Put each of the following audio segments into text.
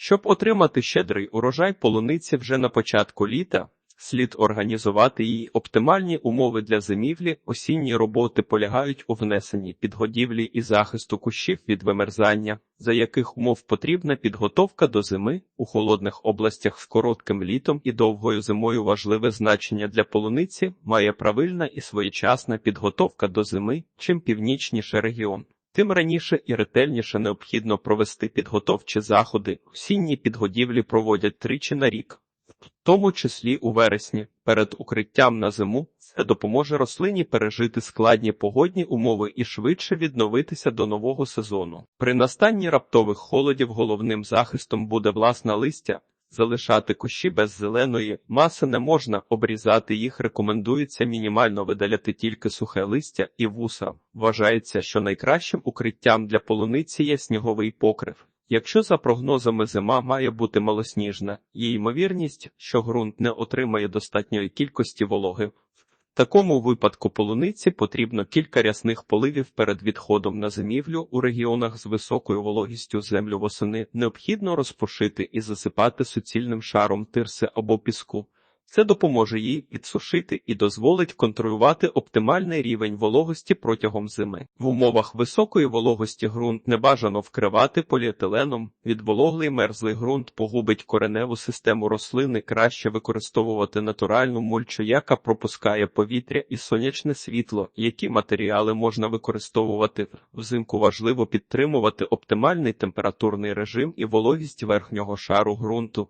Щоб отримати щедрий урожай полуниці вже на початку літа, слід організувати їй оптимальні умови для зимівлі. Осінні роботи полягають у внесенні підгодівлі і захисту кущів від вимерзання, за яких умов потрібна підготовка до зими у холодних областях з коротким літом і довгою зимою важливе значення для полуниці має правильна і своєчасна підготовка до зими, чим північніше регіон. Тим раніше і ретельніше необхідно провести підготовчі заходи. Осінні підгодівлі проводять тричі на рік, в тому числі у вересні, перед укриттям на зиму. Це допоможе рослині пережити складні погодні умови і швидше відновитися до нового сезону. При настанні раптових холодів головним захистом буде власне листя. Залишати кущі без зеленої маси не можна, обрізати їх рекомендується мінімально видаляти тільки сухе листя і вуса. Вважається, що найкращим укриттям для полуниці є сніговий покрив. Якщо за прогнозами зима має бути малосніжна, є ймовірність, що ґрунт не отримає достатньої кількості вологи. Такому випадку полуниці потрібно кілька рясних поливів перед відходом на зимівлю у регіонах з високою вологістю землю восени необхідно розпушити і засипати суцільним шаром тирси або піску. Це допоможе їй підсушити і дозволить контролювати оптимальний рівень вологості протягом зими. В умовах високої вологості ґрунт не бажано вкривати поліетиленом. Відвологлий мерзлий ґрунт погубить кореневу систему рослини. Краще використовувати натуральну мульчу, яка пропускає повітря і сонячне світло. Які матеріали можна використовувати взимку? Важливо підтримувати оптимальний температурний режим і вологість верхнього шару ґрунту.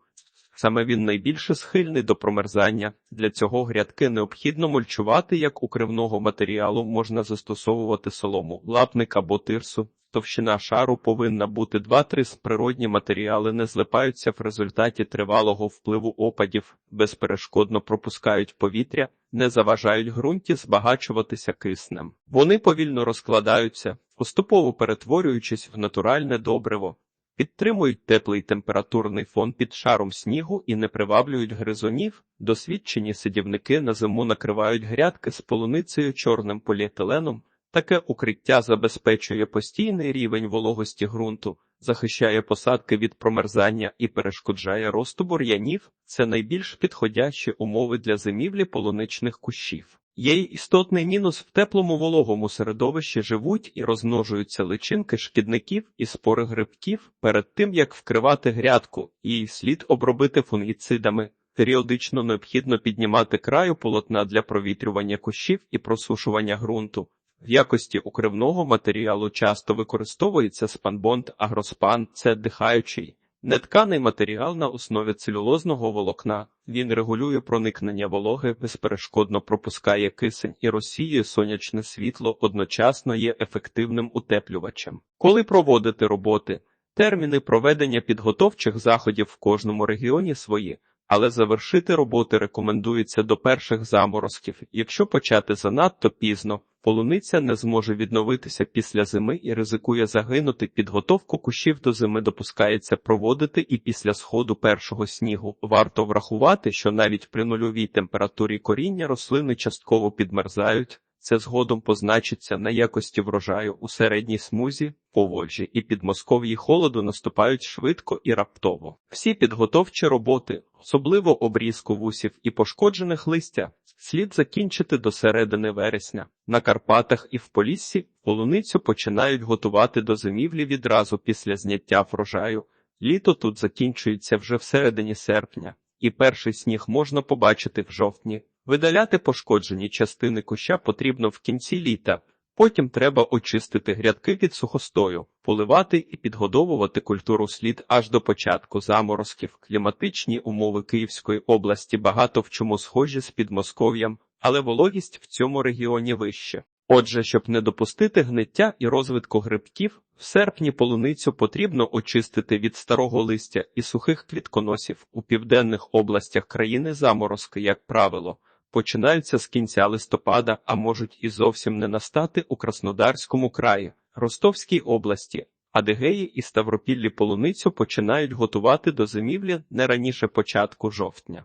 Саме він найбільше схильний до промерзання. Для цього грядки необхідно мульчувати як укривного матеріалу можна застосовувати солому, лапник або тирсу. Товщина шару повинна бути 2-3 природні матеріали не злипаються в результаті тривалого впливу опадів, безперешкодно пропускають повітря, не заважають ґрунті збагачуватися киснем. Вони повільно розкладаються, поступово перетворюючись в натуральне добриво. Підтримують теплий температурний фон під шаром снігу і не приваблюють гризунів. Досвідчені сидівники на зиму накривають грядки з полуницею чорним поліетиленом. Таке укриття забезпечує постійний рівень вологості ґрунту, захищає посадки від промерзання і перешкоджає росту бур'янів. Це найбільш підходящі умови для зимівлі полуничних кущів. Є істотний мінус в теплому вологому середовищі живуть і розмножуються личинки шкідників і спори грибків перед тим як вкривати грядку, її слід обробити фунгіцидами. Періодично необхідно піднімати краю полотна для провітрювання кущів і просушування ґрунту. В якості укривного матеріалу часто використовується спанбонд агроспан, це дихаючий. Нетканий матеріал на основі целюлозного волокна. Він регулює проникнення вологи, безперешкодно пропускає кисень і розсіює сонячне світло, одночасно є ефективним утеплювачем. Коли проводити роботи, терміни проведення підготовчих заходів в кожному регіоні свої, але завершити роботи рекомендується до перших заморозків. Якщо почати занадто пізно, полуниця не зможе відновитися після зими і ризикує загинути. Підготовку кущів до зими допускається проводити і після сходу першого снігу. Варто врахувати, що навіть при нульовій температурі коріння рослини частково підмерзають. Це згодом позначиться на якості врожаю у середній смузі, поволжі і підмосков'ї холоду наступають швидко і раптово. Всі підготовчі роботи, особливо обрізку вусів і пошкоджених листя, слід закінчити до середини вересня. На Карпатах і в Поліссі полуницю починають готувати до зимівлі відразу після зняття врожаю. Літо тут закінчується вже в середині серпня, і перший сніг можна побачити в жовтні. Видаляти пошкоджені частини куща потрібно в кінці літа. Потім треба очистити грядки від сухостою, поливати і підгодовувати культуру слід аж до початку заморозків. Кліматичні умови Київської області багато в чому схожі з Підмосков'ям, але вологість в цьому регіоні вища. Отже, щоб не допустити гниття і розвитку грибків, в серпні полуницю потрібно очистити від старого листя і сухих квітконосів у південних областях країни заморозки, як правило починаються з кінця листопада, а можуть і зовсім не настати у Краснодарському краї, Ростовській області. Адигеї і Ставропіллі полуницю починають готувати до зимівлі не раніше початку жовтня.